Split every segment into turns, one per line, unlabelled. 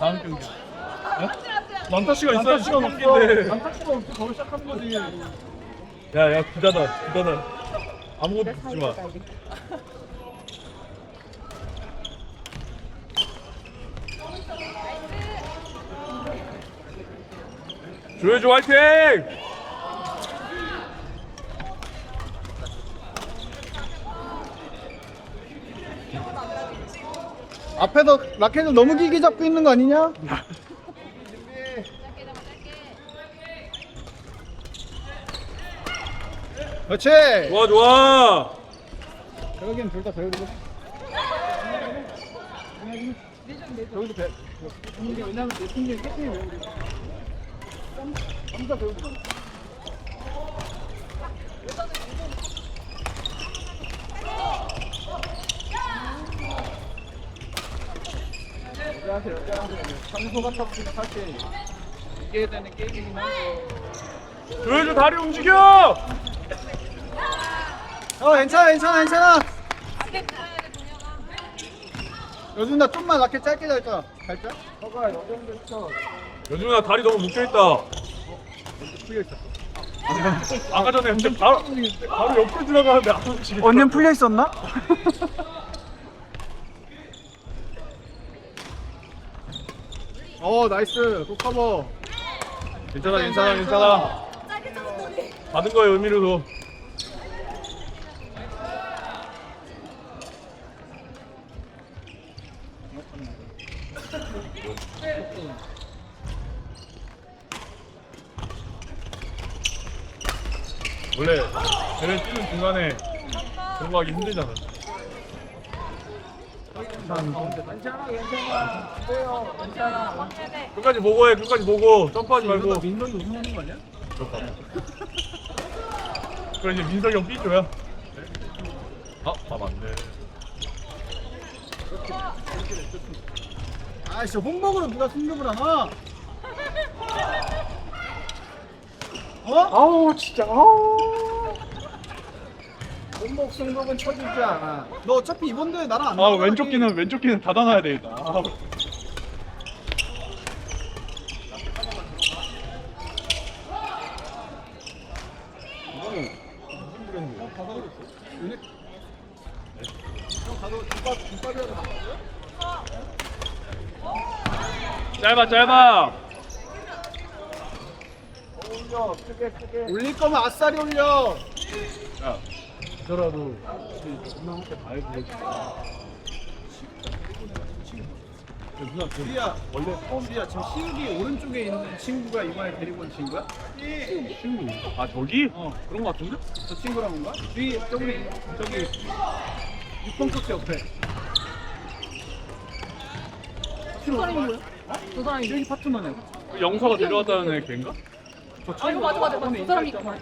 다음 경기. 난타 시간 있어야 시간 없긴데. 난타 시간 없지 바로 시작하는 거지. 야야 부자다 부자다. 아무것도 듣지 마. 조여줘 화이팅!
앞에서 라켓을 너무 길게 잡고 있는 거 아니냐? 그렇지.
좋아 좋아.
여기는 둘다 배우고. 여기도 배. 이게 왜냐면 내 팀이 배우고. 삼다 배우고. 여자한테 여자한테 장소 같았으면 사실 이겨야 되는 게임이긴 한데.
조여줘 다리 움직여.
어 괜찮아 괜찮아 괜찮아 요즘 나 좀만 라켓 짧게 잘까 갈까? 정도 있어
요즘에 다리 너무 묶여 있다.
풀려 있어
아까 전에 근데 바로 바로 옆으로 들어가는데 안 움직여.
언젠 풀려 있었나? 어 나이스 또 커버
괜찮아 괜찮아 괜찮아. 받은 거에 의미를 둬. 원래 대회 뛰는 중간에 하기 힘들잖아. 끝까지 보고 해, 끝까지 보고 점프하지 말고.
민성이 우승하는 거 아니야?
그래 이제 민석이 형 삐줘야. 아, 아 맞네.
아이씨 홍목으로 누가 승급을 하나? 어? 아우 진짜 아우 홍목 승급은 쳐주지 않아 너 어차피 이번 대회 나랑 안
아
나가니?
왼쪽 끼는 왼쪽 끼는 닫아놔야 되겠다. 아,
윤희- 형 가서 김밥 김밥이라도 먹어?
짧아 짧아.
올릴 거면 아싸리 올려
야, 저라도 누나한테 말 보여줄까? 누나 그
우리야 원래 우리야 지금 시욱이 오른쪽에 있는 친구가 이번에 데리고 온 친구야?
친구. 아 저기?
어.
그런 거 같은데?
저 친구랑 온가? 뒤 저기 저기 6번 코트 옆에
저 사람이 뭐야? 저 사람이
여기 파트너네
그 영서가 데려왔다는 애 걔인가?
저
아 이거 맞아 맞아 맞아 저 사람이
인사했잖아.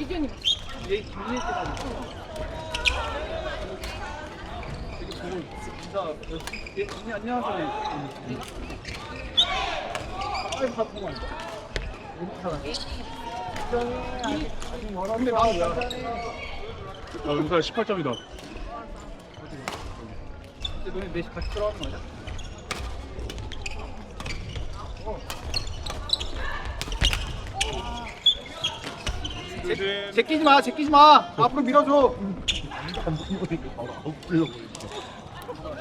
이준이
안녕하세요 왜 알아?
아 영서야 18점이다.
근데 너네 넷이 같이 들어가는 거 아니야?
요 즘
제끼지 마, 제끼지 마. 앞으로 밀어줘.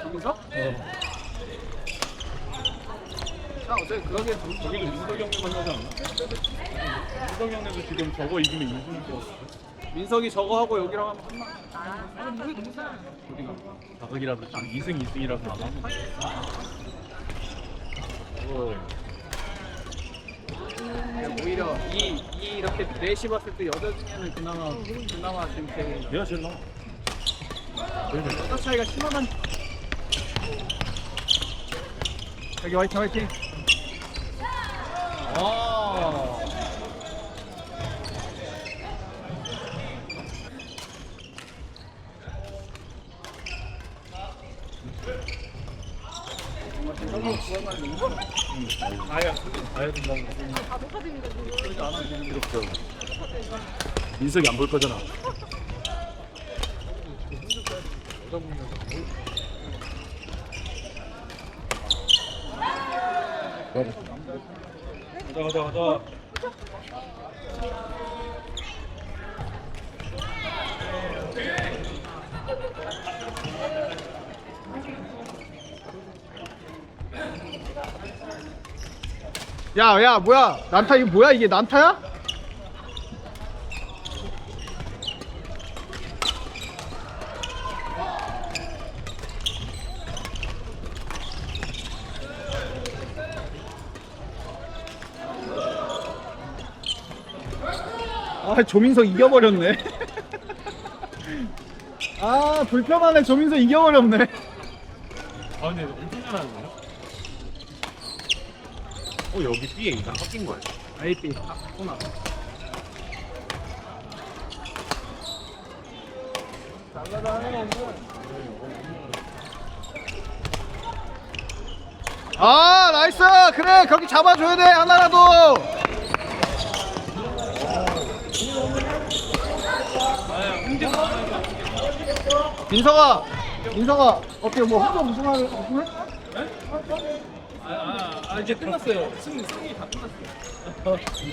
여기서? 자, 어차피 그러게
저기도 민석이 형님 만나지 않나? 민석이 형님도 지금 저거 이기면 인순이 거.
민석이 저거 하고 여기랑 하면 끝나.
어디가? 자석이라도 지금 2승 2승이라서 안. 어.
오히려 이, 이 이렇게 넷이 봤을 때 여자 중에는 그나마 그나마 지금 되게
내가 제일 나.
여자 차이가 심하단. 여기 화이팅 화이팅. 아.
아야, 아야 된다는 거.
다 녹화되는데 그거
이렇게. 민석이 안 볼 거잖아. 가자 가자 가자
야, 야, 뭐야? 난타 이거 뭐야? 이게 난타야? 아, 조민석 이겨버렸네. 아, 불편하네. 조민석 이겨버렸네.
아 근데 엄청 잘하는데요? 어 여기 B에 이상 섞인 거야
아이삐, 아, 구나. 아 나이스! 그래 거기 잡아줘야 돼 하나라도! 민서가 민서가 어떻게 뭐 혼자 우승할 우승해?
아, 아, 아 이제 끝났어요. 승, 승이 다 끝났어요.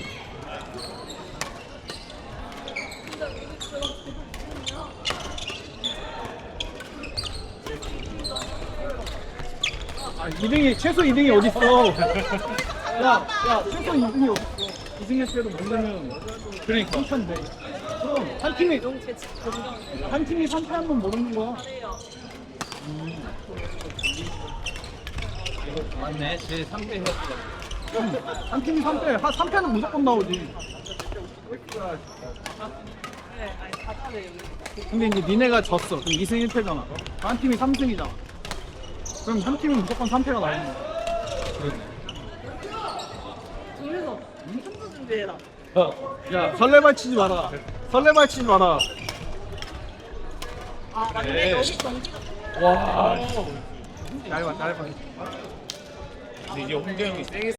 아 2등이 최소 2등이 어딨어? 야, 야 최소 2등이 어딨어? 2등 했을 때도 못 내면 그러니까. 3천인데 그럼 한 팀이 한 팀이 3패 한번 모르는 거야
맞네 제 상대 해봤어
한 팀이 3패 한 3패는 무조건 나오지. 근데 이제 니네가 졌어. 그럼 2승 1패잖아. 한 팀이 3승이잖아. 그럼 한 팀은 무조건 3패가 나오는 거야.
동료서 춤도 준비해라.
야 설레발 치지 마라. 설레발 치지 마라.
아 맞네
네.
여기 경기가
와
잘봐 잘봐
이제 홍대 형이 세게